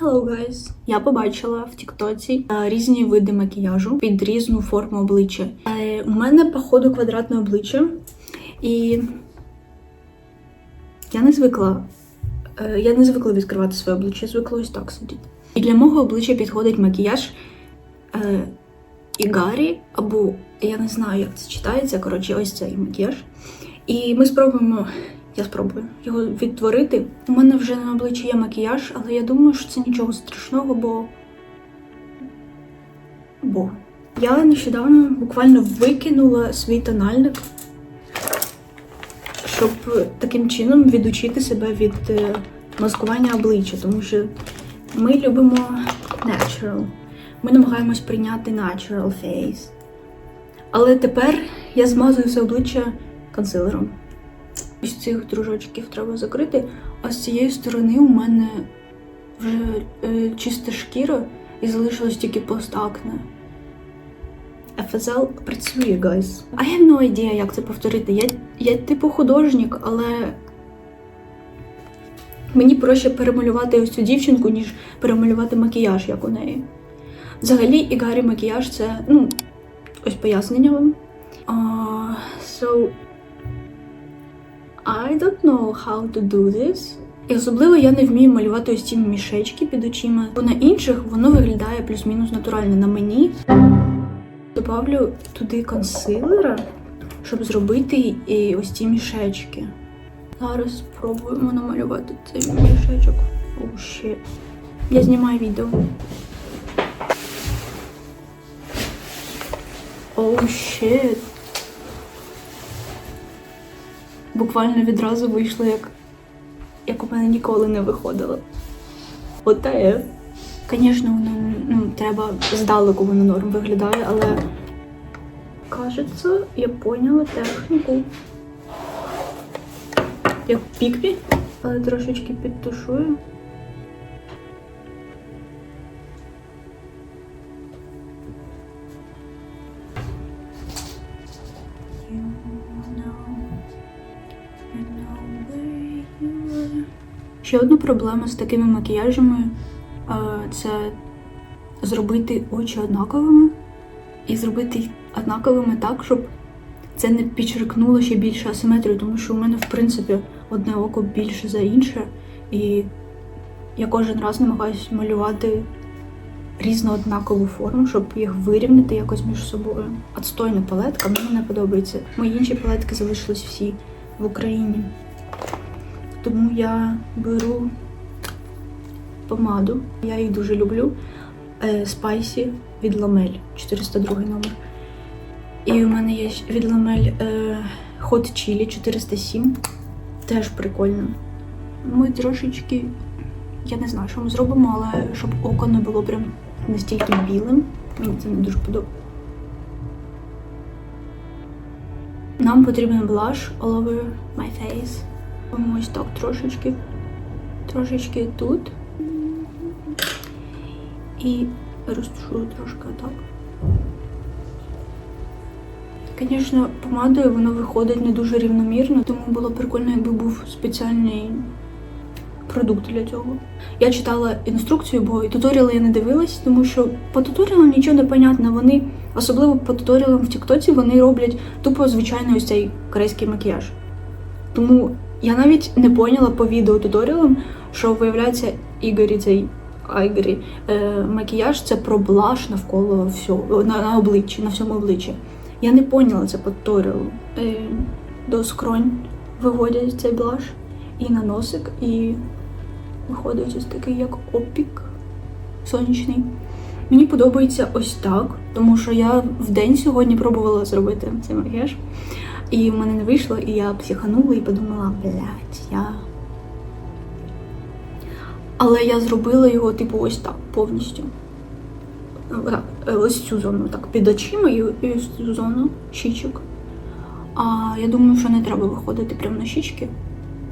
Hello guys! Я побачила в Тіктоці е, різні види макіяжу під різну форму обличчя. Е, У мене, походу, квадратне обличчя, і я не звикла. е, Я не звикла відкривати своє обличчя, звикла ось так сидіти. І для мого обличчя підходить макіяж Ігарі, або я не знаю, як це читається. Коротше, ось цей макіяж. І ми спробуємо, я спробую його відтворити. У мене вже на обличчі є макіяж, але я думаю, що це нічого страшного, бо. Бо. Я нещодавно буквально викинула свій тональник, щоб таким чином відучити себе від е, маскування обличчя, тому що ми любимо natural. Ми намагаємось прийняти natural face. Але тепер я змазую все обличчя консилером. Ось цих дружочків треба закрити, а з цієї сторони у мене вже е, чиста шкіра і залишилось тільки постакне. FSL працює, guys. I have no idea, як це повторити. Я, я типу художник, але мені проще перемалювати ось цю дівчинку, ніж перемалювати макіяж, як у неї. Взагалі, Ігарі макіяж це, ну, ось пояснення вам. Uh, so, I don't know how to do this. І особливо я не вмію малювати ось ці мішечки під очима, бо на інших воно виглядає плюс-мінус натурально. На мені добавлю туди консилера, щоб зробити і ось ці мішечки. Зараз спробуємо намалювати цей мішечок. О, ще. Я знімаю відео. Оу, щит. Буквально відразу вийшло, як, як у мене ніколи не виходило. Оте. Звісно, воно ну, треба здалеку воно норм виглядає, але кажеться, я поняла техніку. Як пікпі, але трошечки підтушую. Ще одна проблема з такими макіяжами е, це зробити очі однаковими і зробити їх однаковими так, щоб це не підчеркнуло ще більше асиметрію, тому що у мене, в принципі, одне око більше за інше, і я кожен раз намагаюся малювати різно однакову форму, щоб їх вирівняти якось між собою. Отстойна палетка мені не подобається. Мої інші палетки залишились всі в Україні. Тому я беру помаду. Я її дуже люблю. Е, Спайсі від Ламель 402 номер. І у мене є від Ламель Hot Chili 407. Теж прикольно. Ми трошечки, я не знаю, що ми зробимо, але щоб око не було прям настільки білим. Мені це не дуже подобається. Нам потрібен блаш all over my face. Ось так трошечки. Трошечки тут. І розтушую трошки отак. Звісно, помадою воно виходить не дуже рівномірно, тому було прикольно, якби був спеціальний продукт для цього. Я читала інструкцію, бо і туторіали я не дивилась, тому що по туторіалам нічого не понятно. Вони, особливо по туторіалам в Тіктоці, вони роблять тупо звичайний ось цей корейський макіяж. Тому я навіть не поняла по відео туторіалам, що виявляється Ігорі цей Айгорі е, макіяж це про блаш навколо всього на, на обличчі, на всьому обличчі. Я не поняла це по туторіалу. Е, до скронь виводять цей блаш і на носик, і виходить ось такий як опік сонячний. Мені подобається ось так, тому що я в день сьогодні пробувала зробити цей макіяж. І в мене не вийшло, і я психанула і подумала, блядь, я. Але я зробила його, типу, ось так повністю. Ось цю зону, так, під очима і, ось цю зону щічок. А я думаю, що не треба виходити прямо на щічки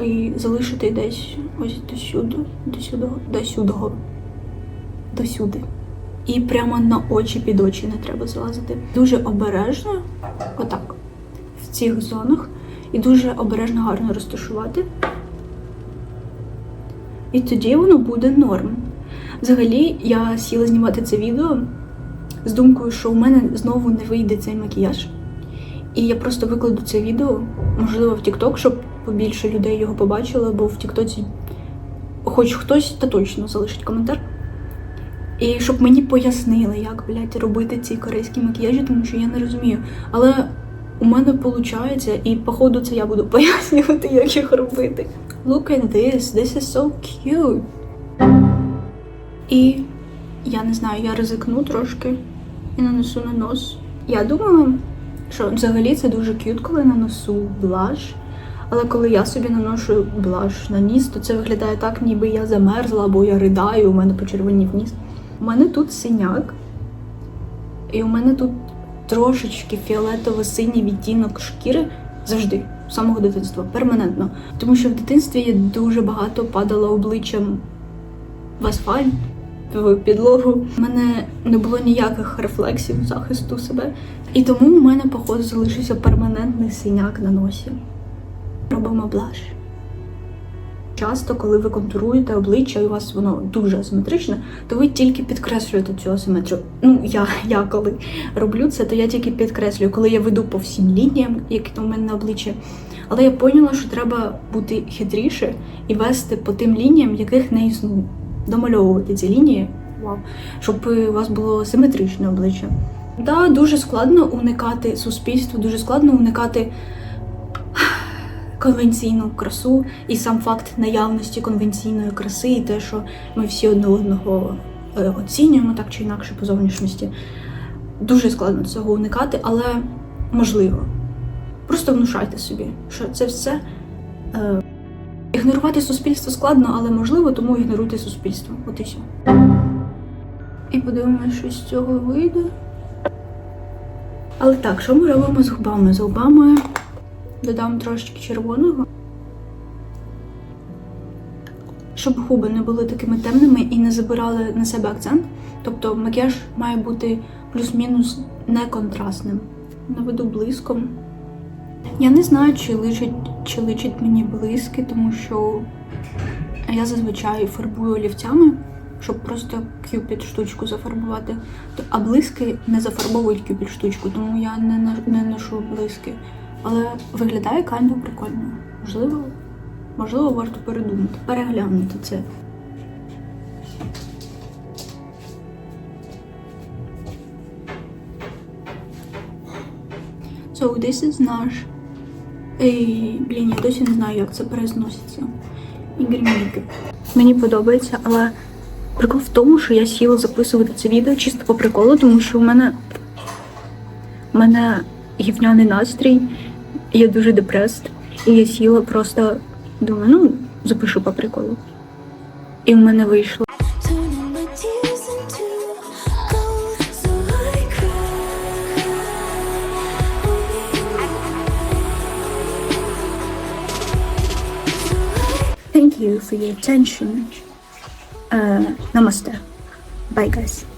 і залишити десь ось до сюди, до сюди, до сюди, до сюди. І прямо на очі під очі не треба злазити. Дуже обережно, отак, цих зонах, і дуже обережно гарно розташувати. І тоді воно буде норм. Взагалі, я сіла знімати це відео з думкою, що у мене знову не вийде цей макіяж. І я просто викладу це відео, можливо, в TikTok, щоб побільше людей його побачило, бо в TikTok хоч хтось та точно залишить коментар. І щоб мені пояснили, як, блядь, робити ці корейські макіяжі, тому що я не розумію. Але у мене виходить, і походу це я буду пояснювати, як їх робити. Look at this, this is so cute. І я не знаю, я ризикну трошки і нанесу на нос. Я думала, що взагалі це дуже к'ют, коли нанесу блаш. Але коли я собі наношу блаш на ніс, то це виглядає так, ніби я замерзла або я ридаю, у мене почервонів ніс. У мене тут синяк, і у мене тут трошечки фіолетово-синій відтінок шкіри завжди, з самого дитинства, перманентно. Тому що в дитинстві я дуже багато падала обличчям в асфальт, в підлогу. У мене не було ніяких рефлексів захисту себе. І тому у мене, походу, залишився перманентний синяк на носі. Робимо блаш. Часто, коли ви контуруєте обличчя, і у вас воно дуже асиметричне, то ви тільки підкреслюєте цю асиметрію. Ну, я, я коли роблю це, то я тільки підкреслюю, коли я веду по всім лініям, які у мене на обличчі. Але я поняла, що треба бути хитріше і вести по тим лініям, яких не існує. Домальовувати ці лінії, вау, щоб у вас було симетричне обличчя. Да, дуже складно уникати суспільства, дуже складно уникати конвенційну красу і сам факт наявності конвенційної краси, і те, що ми всі одне одного е, оцінюємо так чи інакше по зовнішності. Дуже складно цього уникати, але можливо. Просто внушайте собі, що це все. Е, ігнорувати суспільство складно, але можливо, тому ігноруйте суспільство. От і все. І подивимося, що з цього вийде. Але так, що ми робимо з губами? З губами додам трошечки червоного. Щоб губи не були такими темними і не забирали на себе акцент. Тобто макіяж має бути плюс-мінус неконтрастним. Наведу блиском. Я не знаю, чи личить, чи личить мені блиски, тому що я зазвичай фарбую олівцями, щоб просто кюпід штучку зафарбувати. А блиски не зафарбовують кюпід штучку, тому я не, не ношу блиски. Але виглядає кайно прикольно. Можливо, можливо, варто передумати, переглянути це. So this is наш. Блін, я досі не знаю, як це перезноситься. Мейкап. Мені подобається, але прикол в тому, що я сіла записувати це відео чисто по приколу, тому що у мене, у мене гівняний настрій, я дуже депрест, і я сіла просто думаю, ну, запишу по приколу. І в мене вийшло. Thank you for your attention. Uh, namaste. Bye, guys.